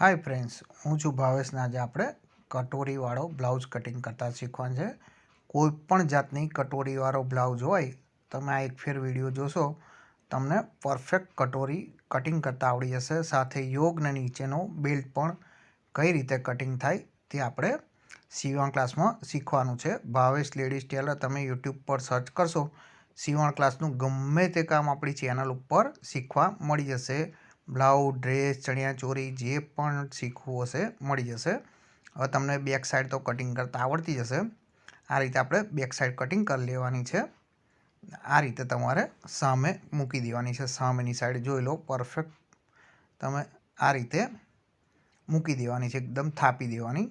Hi friends હું છું ભાવેશને આજે આપણે કટોરીવાળો બ્લાઉઝ કટિંગ કરતા શીખવાનું છે. કોઈ પણ જાતની કટોરીવાળો બ્લાઉઝ હોય, તમે આ એક ફેર વીડિયો જોશો, તમને પરફેક્ટ કટોરી કટિંગ કરતાં આવડી જશે. સાથે યોગને નીચેનો બેલ્ટ પણ કઈ રીતે કટિંગ થાય તે આપણે સીવણ ક્લાસમાં શીખવાનું છે. ભાવેશ લેડીઝ ટેલર તમે યુટ્યુબ પર સર્ચ કરશો સીવણ ક્લાસનું ગમે તે કામ આપણી ચેનલ ઉપર શીખવા મળી જશે. બ્લાઉઝ ડ્રેસ ચણિયાચોળી જે પણ શીખવું હશે, મળી જશે. હવે તમને બેક સાઈડ તો કટિંગ કરતાં આવડતી જશે આ રીતે આપણે બેક સાઈડ કટિંગ કરી લેવાની છે. આ રીતે તમારે સામે મૂકી દેવાની છે. સામેની સાઈડ જોઈ લો પરફેક્ટ તમે આ રીતે મૂકી દેવાની છે, એકદમ થાપી દેવાની.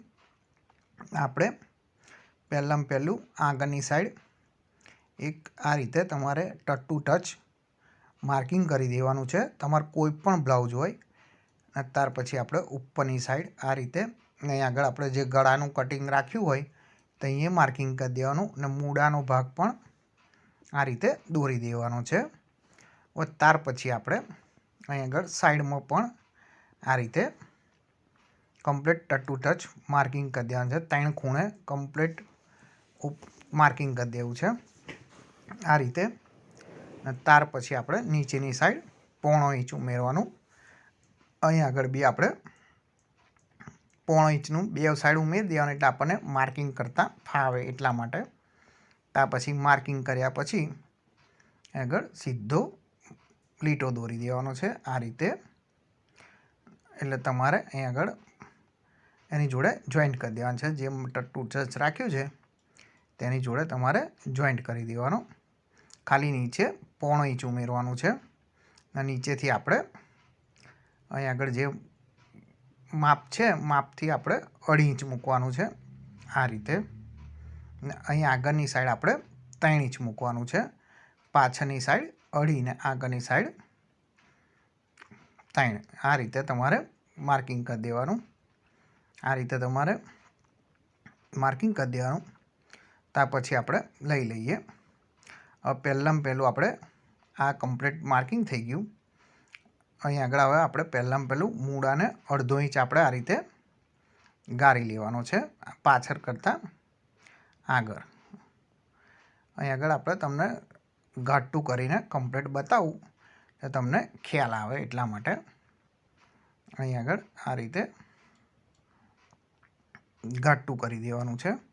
આપણે પહેલાં પહેલું આગળની સાઈડ એક આ રીતે તમારે ટચ ટુ ટચ માર્કિંગ કરી દેવાનું છે. તમારે કોઈ પણ બ્લાઉઝ હોય અને ત્યાર પછી આપણે ઉપરની સાઈડ આ રીતે અહીં આગળ આપણે જે ગળાનું કટિંગ રાખ્યું હોય, તો અહીંયા માર્કિંગ કરી દેવાનું અને મૂળાનો ભાગ પણ આ રીતે દોરી દેવાનો છે. ત્યાર પછી આપણે અહીં આગળ સાઈડમાં પણ આ રીતે complete touch to touch marking કરી દેવાનું છે. ત્રણ ખૂણે કમ્પ્લીટ માર્કિંગ કરી દેવું છે. આ રીતે ત્યાર પછી આપણે નીચેની સાઈડ પોણો ઇંચ ઉમેરવાનું. અહીં આગળ બી આપણે પોણો ઇંચનું બે સાઈડ ઉમેરી દેવાનું એટલે આપણને માર્કિંગ કરતાં ફાવે એટલા માટે. ત્યાર પછી માર્કિંગ કર્યા પછી આગળ સીધો લીટો દોરી દેવાનો છે આ રીતે. એટલે તમારે અહીં આગળ એની જોડે જોઈન્ટ કરી દેવાનું છે. જે ટટ્ટુ ટચ રાખ્યું છે તેની જોડે તમારે જોઈન્ટ કરી દેવાનો. ખાલી નીચે પોણો ઇંચ ઉમેરવાનું છે. નીચેથી આપણે અહીં આગળ જે માપ છે, માપથી આપણે અઢી ઇંચ મૂકવાનું છે આ રીતે. અહીં આગળની સાઈડ આપણે ત્રણ ઇંચ મૂકવાનું છે. પાછળની સાઈડ અઢીને આગળની સાઈડ ત્રણ. આ રીતે તમારે માર્કિંગ કરી દેવાનું. આ રીતે તમારે માર્કિંગ કરી દેવાનું. ત્યાર પછી આપણે લઈ લઈએ. પહેલાં પહેલું આપણે આ કમ્પ્લીટ માર્કિંગ થઈ ગયું. અહીં આગળ હવે આપણે પહેલાં પહેલું મૂળાને અડધો ઇંચ આપણે આ રીતે ગાળી લેવાનો છે પાછળ કરતાં આગળ. અહીં આગળ આપણે તમને ઘાટું કરીને કમ્પ્લીટ બતાવું, તો તમને ખ્યાલ આવે એટલા માટે. અહીં આગળ આ રીતે ઘાટું કરી દેવાનું છે.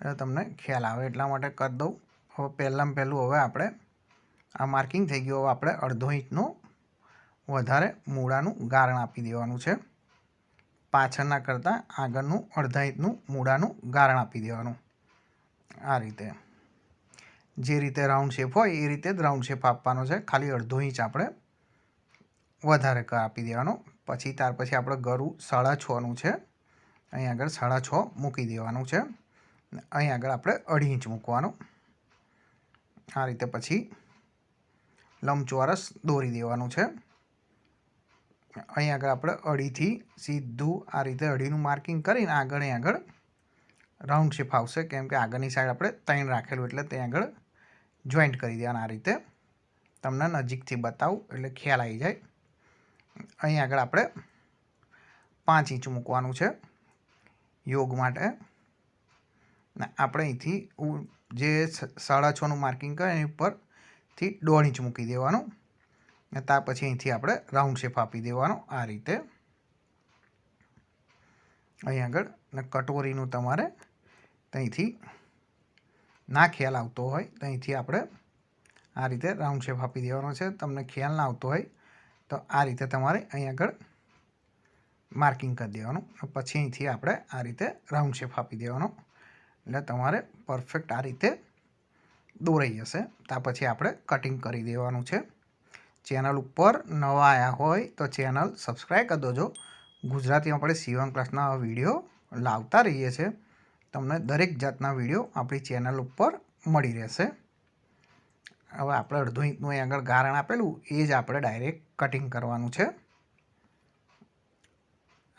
એટલે તમને ખ્યાલ આવે, એટલા માટે કરી દઉં. હવે પહેલાં પહેલું હવે આપણે આ માર્કિંગ થઈ ગયું. હવે આપણે અડધો ઇંચનું વધારે મૂળાનું ગારણ આપી દેવાનું છે. પાછળના કરતાં આગળનું અડધા ઇંચનું મૂળાનું ગારણ આપી દેવાનું. આ રીતે. જે રીતે રાઉન્ડ શેપ હોય, એ રીતે જ રાઉન્ડ શેપ આપવાનો છે. ખાલી અડધો ઇંચ આપણે વધારે આપી દેવાનો. પછી ત્યાર પછી આપણે ગરું સાડા છનું છે. અહીં આગળ સાડા છ મૂકી દેવાનું છે. અહીં આગળ આપણે અઢી ઇંચ મૂકવાનું. આ રીતે પછી લંબચોરસ દોરી દેવાનું છે. અહીં આગળ આપણે અઢીથી સીધું આ રીતે અઢીનું માર્કિંગ કરીને આગળ અહીં આગળ રાઉન્ડ શેપ આવશે. કેમ કે આગળની સાઈડ આપણે ત્રણ રાખેલું એટલે ત્યાં આગળ જોઈન્ટ કરી દેવાના આ રીતે. તમને નજીકથી બતાવું એટલે ખ્યાલ આવી જાય. અહીં આગળ આપણે પાંચ ઇંચ મૂકવાનું છે. યોગ માટે આપણે અહીંથી જે સાડા છનું માર્કિંગ કરે એની ઉપરથી દોઢ ઇંચ મૂકી દેવાનું. ને ત્યાર પછી અહીંથી આપણે રાઉન્ડ શેપ આપી દેવાનો આ રીતે. અહીં આગળ ને કટોરીનું તમારે ત્યાંથી ના ખ્યાલ આવતો હોય ત્યાંથી આપણે આ રીતે રાઉન્ડ શેપ આપી દેવાનો છે. તમને ખ્યાલ ના આવતો હોય તો આ રીતે તમારે અહીં આગળ માર્કિંગ કરી દેવાનું. પછી અહીંથી આપણે આ રીતે રાઉન્ડ શેપ આપી દેવાનો. એટલે તમારે પરફેક્ટ આ રીતે દોરાઈ જશે. ત્યાર પછી આપણે કટિંગ કરી દેવાનું છે. ચેનલ ઉપર નવા આવ્યા હોય તો ચેનલ સબસ્ક્રાઈબ કરી દેજો. ગુજરાતીમાં આપણે સીવન ક્લાસના વીડિયો લાવતા રહીએ છીએ તમને દરેક જાતના વીડિયો આપણી ચેનલ ઉપર મળી રહેશે. હવે આપણે અડધો ઇંચનું અહીં આગળ ગારણ આપેલું, એ જ આપણે ડાયરેક્ટ કટિંગ કરવાનું છે.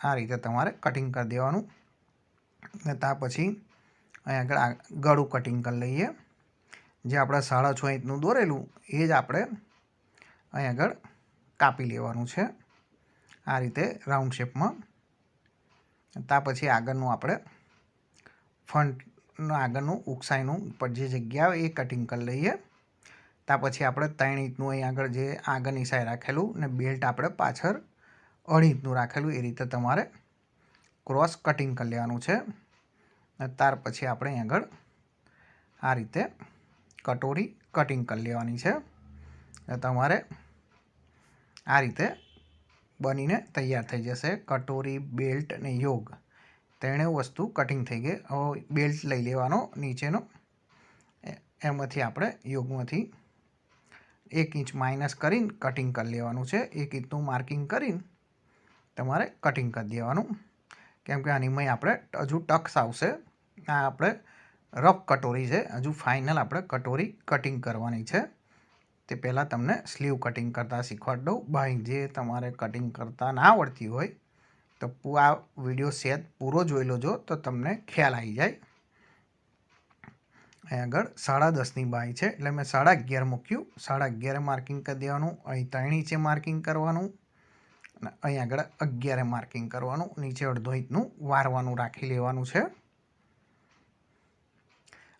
આ રીતે તમારે કટિંગ કરી દેવાનું. ને ત્યાં પછી અહીં આગળ ગળું કટિંગ કરી લઈએ. જે આપણે સાડા છ ઇંચનું દોરેલું, એ જ આપણે અહીં આગળ કાપી લેવાનું છે. આ રીતે રાઉન્ડ શેપમાં ત્યાં પછી આગળનું આપણે ફ્રન્ટનું આગળનું ઉકસાઈનું ઉપર જે જગ્યા એ કટિંગ કરી લઈએ. ત્યાં પછી આપણે ત્રણ ઇંચનું અહીં આગળ જે આગળની સાઈડ રાખેલું ને બેલ્ટ આપણે પાછળ અઢી ઇંચનું રાખેલું, એ રીતે તમારે ક્રોસ કટિંગ કરી લેવાનું છે. ત્યાર પછી આપણે આગળ આ રીતે કટોરી કટિંગ કરી લેવાની છે. તમારે આ રીતે બનીને તૈયાર થઈ જશે. કટોરી બેલ્ટ અને યોગ. તેણે વસ્તુ કટિંગ થઈ ગઈ. હવે બેલ્ટ લઈ લેવાનો નીચેનો. એમાંથી આપણે યોગમાંથી એક ઇંચ માઇનસ કરીને કટિંગ કરી લેવાનું છે. એક ઇંચનું માર્કિંગ કરીને તમારે કટિંગ કરી દેવાનું. કેમ કે આનીમાં આપણે હજુ ટક્સ આવશે. આ આપણે રફ કટોરી છે. હજુ ફાઇનલ આપણે કટોરી કટિંગ કરવાની છે. તે પહેલાં તમને સ્લીવ કટિંગ કરતાં શીખવાડી દઉં. બાય જે તમારે કટિંગ કરતાં ના આવડતી હોય, તો આ વીડિયો સેજ પૂરો જોઈ લેજો, તો તમને ખ્યાલ આવી જાય. અહીં આગળ સાડા દસની બાય છે, એટલે મેં સાડા અગિયાર મૂક્યું. સાડા અગિયારે માર્કિંગ કરી દેવાનું. અહીં ત્રણ ઇંચે માર્કિંગ કરવાનું. અને અહીં આગળ અગિયારે માર્કિંગ કરવાનું. નીચે અડધો ઇંચનું વારવાનું રાખી લેવાનું છે.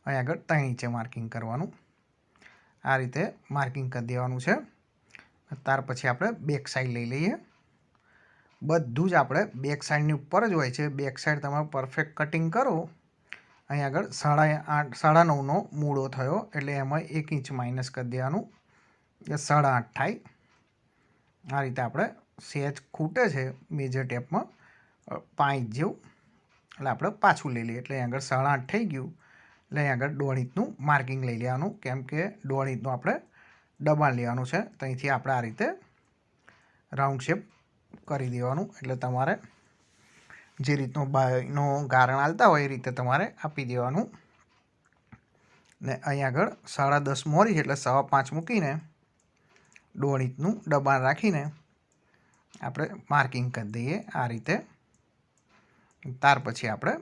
અહીં આગળ ત્રણ નીચે માર્કિંગ કરવાનું. આ રીતે માર્કિંગ કરી દેવાનું છે. ત્યાર પછી આપણે બેક સાઈડ લઈ લઈએ. બધું જ આપણે બેક સાઈડની ઉપર જ હોય છે. બેક સાઈડ તમે પરફેક્ટ કટિંગ કરો. અહીં આગળ સાડા આઠ, સાડા નવનો મૂળો થયો એટલે એમાં એક ઇંચ માઇનસ કરી દેવાનું. એ સાડા આઠ થાય. આ રીતે આપણે સેજ ખૂટે છે મેજર ટેપમાં પાંચ જેવું. એટલે આપણે પાછું લઈ લઈએ. એટલે અહીં આગળ સાડા આઠ થઈ ગયું. એટલે અહીં આગળ દોઢ માર્કિંગ લઈ લેવાનું. કેમ કે દોઢ આપણે દબાણ લેવાનું છે. તો અહીંથી આપણે આ રીતે રાઉન્ડ શેપ કરી દેવાનું. એટલે તમારે જે રીતનું બાયનો ગારણ હાલતા હોય એ રીતે તમારે આપી દેવાનું. ને અહીં આગળ સાડા દસ મોરી છે એટલે સવા પાંચ મૂકીને દોઢ ઇંચનું દબાણ રાખીને આપણે માર્કિંગ કરી દઈએ આ રીતે. ત્યાર પછી આપણે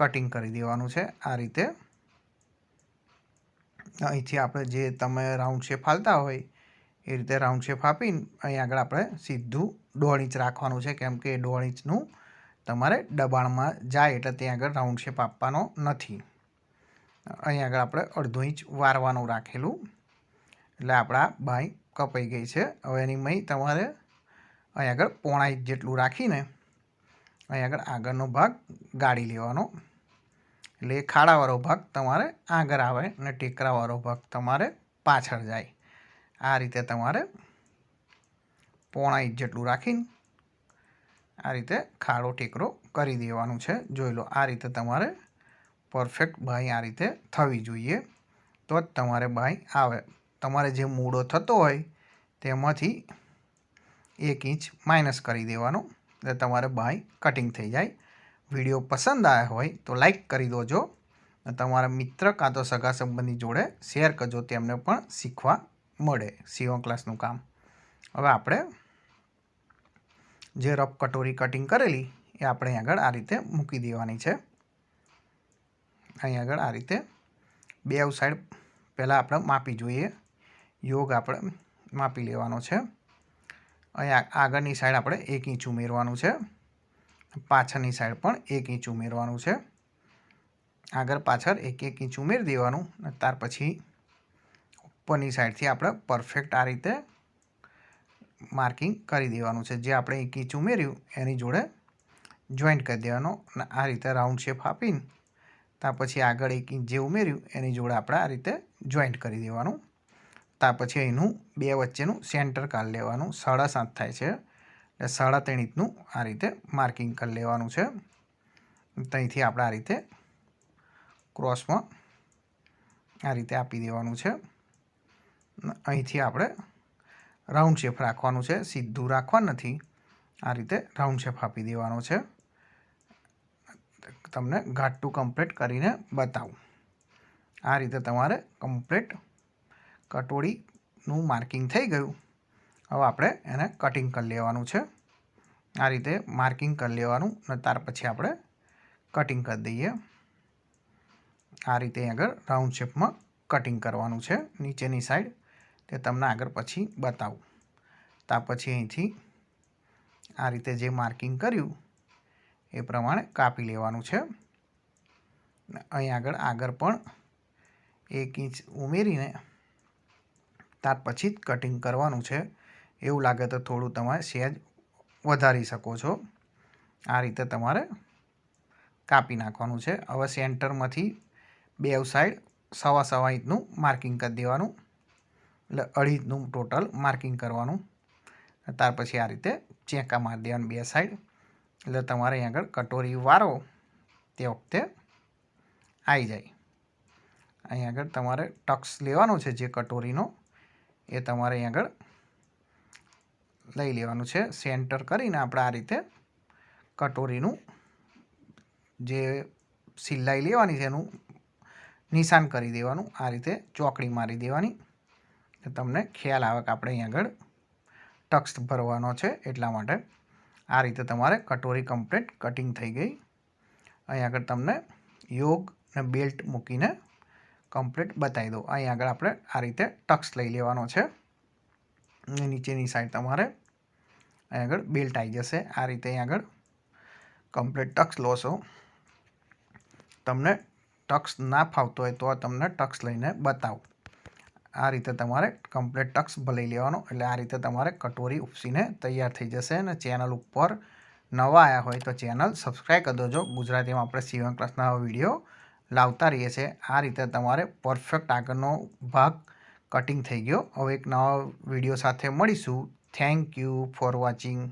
કટિંગ કરી દેવાનું છે આ રીતે. અહીંથી આપણે જે તમે રાઉન્ડ શેપ હાલતા હોય, એ રીતે રાઉન્ડ શેપ આપીને અહીં આગળ આપણે સીધું દોઢ ઇંચ રાખવાનું છે, કેમ કે દોઢ ઇંચનું તમારે દબાણમાં જાય એટલે ત્યાં આગળ રાઉન્ડ શેપ આપવાનો નથી. અહીં આગળ આપણે અડધો ઇંચ વારવાનું રાખેલું, એટલે આપણા બાઈ કપાઈ ગઈ છે. હવે એની મહી તમારે અહીં આગળ પોણા ઇંચ જેટલું રાખીને અહીં આગળ આગળનો ભાગ ગાળી લેવાનો. એટલે એ ખાડાવાળો ભાગ તમારે આગળ આવે અને ટેકરાવાળો ભાગ તમારે પાછળ જાય. આ રીતે તમારે પોણા ઇંચ જેટલું રાખીને આ રીતે ખાડો, ટેકરો કરી દેવાનું છે. જોઈ લો, આ રીતે તમારે પરફેક્ટ બાઈ આ રીતે થવી જોઈએ તો જ તમારે બાઈ આવે. તમારે જે મૂળો થતો હોય તેમાંથી એક ઇંચ માઇનસ કરી દેવાનો એટલે તમારે બાઈ કટિંગ થઈ જાય. વીડિયો પસંદ આવ્યા હોય તો લાઈક કરી દોજો તમારા મિત્ર કાં તો સગા સંબંધી જોડે શેર કરજો, તેમને પણ શીખવા મળે સીવણ ક્લાસનું કામ. હવે આપણે જે રફ કટોરી કટિંગ કરેલી, એ આપણે આગળ આ રીતે મૂકી દેવાની છે. અહીં આગળ આ રીતે બે સાઈડ પહેલાં આપણે માપી જોઈએ. યોગ આપણે માપી લેવાનો છે. અહીંયા આગળની સાઈડ આપણે એક ઇંચ ઉમેરવાનું છે. પાછળની સાઈડ પણ એક ઇંચ ઉમેરવાનું છે. આગળ પાછળ એક એક ઇંચ ઉમેરી દેવાનું અને ત્યાર પછી ઉપરની સાઈડથી આપણે પરફેક્ટ આ રીતે માર્કિંગ કરી દેવાનું છે. જે આપણે એક ઇંચ ઉમેર્યું એની જોડે જોઈન્ટ કરી દેવાનો અને આ રીતે રાઉન્ડ શેપ આપીને ત્યાર પછી આગળ એક ઇંચ જે ઉમેર્યું એની જોડે આપણે આ રીતે જોઈન્ટ કરી દેવાનું. ત્યાર પછી એનું બે વચ્ચેનું સેન્ટર કાઢી લેવાનું. સાડા સાત થાય છે. એટલે સાડા ત્રણ ઇંચનું આ રીતે માર્કિંગ કરી લેવાનું છે. ત્યાંથી આપણે આ રીતે ક્રોસમાં આ રીતે આપી દેવાનું છે. અહીંથી આપણે રાઉન્ડ શેપ રાખવાનું છે. સીધું રાખવા નથી. આ રીતે રાઉન્ડ શેપ આપી દેવાનો છે. તમને ઘાટું કમ્પ્લીટ કરીને બતાવું. આ રીતે તમારે કમ્પ્લીટ કટોળીનું માર્કિંગ થઈ ગયું. હવે આપણે એને કટિંગ કરી લેવાનું છે. આ રીતે માર્કિંગ કરી લેવાનું અને ત્યાર પછી આપણે કટિંગ કરી દઈએ. આ રીતે આગળ રાઉન્ડ શેપમાં કટિંગ કરવાનું છે નીચેની સાઈડ તે તમને આગળ પછી બતાવું. ત્યાર પછી અહીંથી આ રીતે જે માર્કિંગ કર્યું એ પ્રમાણે કાપી લેવાનું છે. અહીં આગળ આગળ પણ એક ઇંચ ઉમેરીને ત્યાર પછી જ કટિંગ કરવાનું છે. એવું લાગે તો થોડું તમારે સહેજ વધારી શકો છો. આ રીતે તમારે કાપી નાખવાનું છે. હવે સેન્ટરમાંથી બે સાઈડ સવા સવા ઇંચનું માર્કિંગ કરી દેવાનું. એટલે અઢી ઇંચનું ટોટલ માર્કિંગ કરવાનું. ત્યાર પછી આ રીતે ચેંકા મારી દેવાનું બે સાઈડ. એટલે તમારે અહીં આગળ કટોરી વારો તે વખતે આવી જાય. અહીં આગળ તમારે ટક્સ લેવાનો છે જે કટોરીનો. એ તમારે અહીં આગળ લઈ લેવાનું છે, સેન્ટર કરીને આપણે આ રીતે કટોરીનું જે સિલાઈ લેવાની છે એનું નિશાન કરી દેવાનું, આ રીતે ચોકડી મારી દેવાની. તમને ખ્યાલ આવે કે આપણે અહીં આગળ ટક્સ ભરવાનો છે, એટલા માટે આ રીતે તમારે કટોરી કમ્પ્લીટ કટિંગ થઈ ગઈ. અહીં આગળ તમને યોગ અને બેલ્ટ મૂકીને કમ્પ્લીટ બતાવી દો અહીં આગળ આપણે આ રીતે ટક્સ લઈ લેવાનો છે. નીચેની સાઈડ તમારે અહીં આગળ બેલ્ટ આવી જશે. આ રીતે અહીં આગળ કમ્પ્લીટ ટક્સ લો છો તમને ટક્સ ના ફાવતો હોય તો તમને ટક્સ લઈને બતાવું. આ રીતે તમારે કમ્પ્લીટ ટક્સ ભલાઈ લેવાનો. એટલે આ રીતે તમારે કટોરી ઉપસીને તૈયાર થઈ જશે અને ચેનલ ઉપર નવા આવ્યા હોય તો ચેનલ સબસ્ક્રાઈબ કરી દેજો. ગુજરાતીમાં આપણે સીવન ક્લાસના વીડિયો લાવતા રહીએ છીએ. આ રીતે તમારે પરફેક્ટ આગળનો ભાગ કટિંગ થઈ ગયો. હવે એક નવા વીડિયો સાથે મળીશું. Thank you for watching